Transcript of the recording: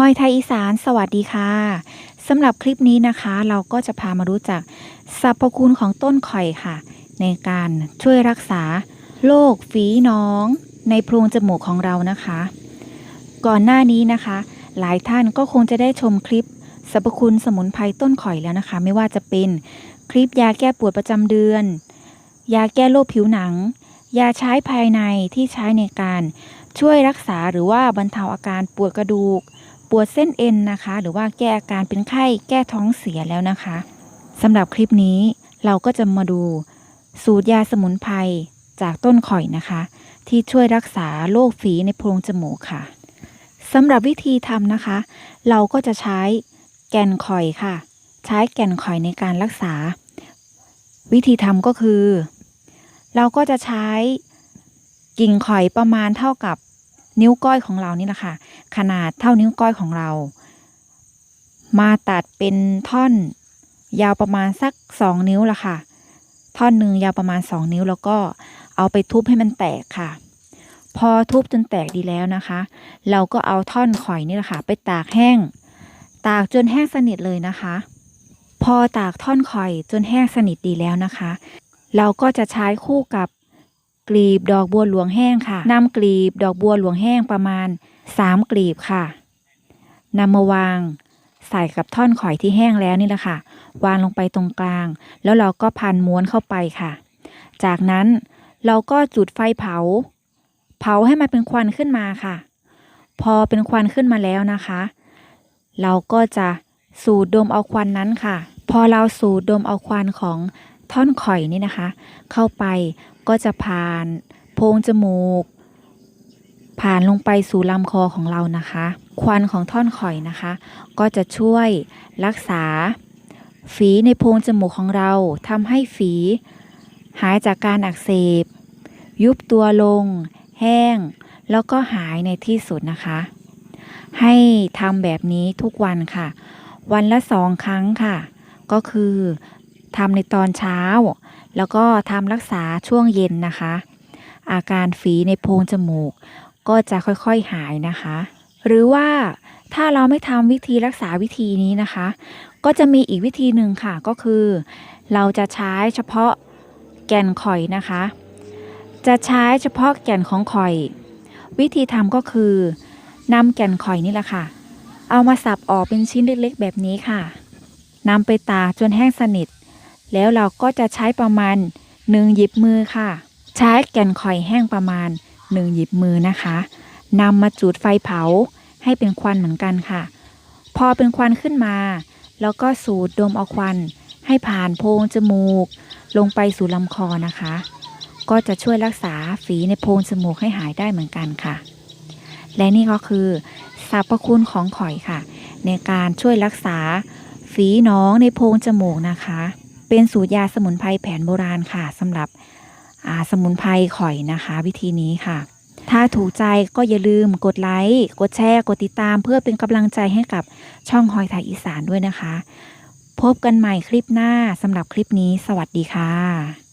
หอยไทยอีสานสวัสดีค่ะสำหรับคลิปนี้นะคะ เราก็จะพามารู้จักสรรพคุณของต้นข่อยค่ะ ในการช่วยรักษาโรคฝีน้อง ในโพรงจมูกของเรานะคะ ก่อนหน้านี้นะคะ หลายท่านก็คงจะได้ชมคลิปสรรพคุณสมุนไพรต้นข่อยแล้วนะคะ ไม่ว่าจะเป็นคลิปยาแก้ปวดประจำเดือน ยาแก้โรคผิวหนัง ยาใช้ภายในที่ใช้ในการช่วยรักษาหรือว่าบรรเทาอาการปวดกระดูก ปวดเส้นเอ็นนะคะ หรือว่าแก้อาการเป็นไข้แก้ท้องเสียแล้วนะคะสำหรับคลิปนี้เราก็จะมาดูสูตรยาสมุนไพรจากต้นข่อยนะคะ ที่ช่วยรักษาโรคฝีในโพรงจมูกค่ะสำหรับวิธีทำนะคะ เราก็จะใช้แก่นข่อยค่ะ ใช้แก่นข่อยในการรักษา วิธีทำก็คือ เราก็จะใช้กิ่งข่อยประมาณเท่ากับ นิ้วก้อยของเรานี่นะคะขนาดเท่านิ้วก้อยของเรา มาตัดเป็นท่อน ยาวประมาณสักสองนิ้วละค่ะ ท่อนหนึ่งยาวประมาณสองนิ้วแล้วก็เอาไปทุบให้มันแตกค่ะ พอทุบจนแตกดีแล้วนะคะ เราก็เอาท่อนข่อยนี่แหละค่ะ ไปตากแห้ง ตากจนแห้งสนิทเลยนะคะ พอตากท่อนข่อยจนแห้งสนิทดีแล้วนะคะ เราก็จะใช้คู่กับ กลีบดอกบัวหลวงแห้งค่ะนำกลีบดอกบัวหลวงแห้งประมาณ 3 กลีบค่ะนำมาวางใส่กับท่อนข่อยที่แห้งแล้วนี่แหละค่ะ วางลงไปตรงกลาง แล้วเราก็พันม้วนเข้าไปค่ะ จากนั้นเราก็จุดไฟเผา เผาให้มันเป็นควันขึ้นมาค่ะ พอเป็นควันขึ้นมาแล้วนะคะ เราก็จะสูดดมเอาควันนั้นค่ะ พอเราสูดดมเอาควันของ ท่อนข่อยนี่นะคะ เข้าไปก็จะผ่านโพรงจมูก ผ่านลงไปสู่ลำคอของเรานะคะ ควันของท่อนข่อยนะคะ ก็จะช่วยรักษา ฝีในโพรงจมูกของเราทำให้ฝี หายจากการอักเสบ ยุบตัวลง แห้ง แล้วก็หายในที่สุดนะคะ ให้ทำแบบนี้ทุกวันค่ะ วันละสองครั้งค่ะ ก็คือ ทำในตอนเช้า แล้วก็ทำรักษาช่วงเย็นนะคะ อาการฝีในโพรงจมูก ก็จะค่อยๆหายนะคะ หรือว่าถ้าเราไม่ทำวิธีรักษาวิธีนี้นะคะ ก็จะมีอีกวิธีหนึ่งค่ะก็คือ เราจะใช้เฉพาะแก่นข่อยนะคะ จะใช้เฉพาะแก่นของข่อย วิธีทำก็คือนำแก่นข่อยนี่แหละค่ะ เอามาสับออกเป็นชิ้นเล็กๆ แบบนี้ค่ะนำไปตากจนแห้งสนิท แล้วเราก็จะใช้ประมาณหนึ่งหยิบมือค่ะ ใช้แก่นข่อยแห้งประมาณหนึ่งหยิบมือนะคะนำมาจุดไฟเผาให้เป็นควันเหมือนกันค่ะ พอเป็นควันขึ้นมา แล้วก็สูดดมเอาควัน ให้ผ่านโพรงจมูก ลงไปสู่ลำคอนะคะ ก็จะช่วยรักษาฝีในโพรงจมูกให้หายได้เหมือนกันค่ะ และนี่ก็คือสรรพคุณของข่อยค่ะ ในการช่วยรักษาฝีน้องในโพรงจมูกนะคะ เป็นสูตรยาสมุนไพรแผนโบราณค่ะสำหรับสมุนไพรข่อยนะคะ วิธีนี้ค่ะ ถ้าถูกใจก็อย่าลืมกดไลค์กดแชร์ กดติดตาม เพื่อเป็นกำลังใจให้กับช่องหอยไทยอีสานด้วยนะคะ พบกันใหม่คลิปหน้าสำหรับคลิปนี้ สวัสดีค่ะ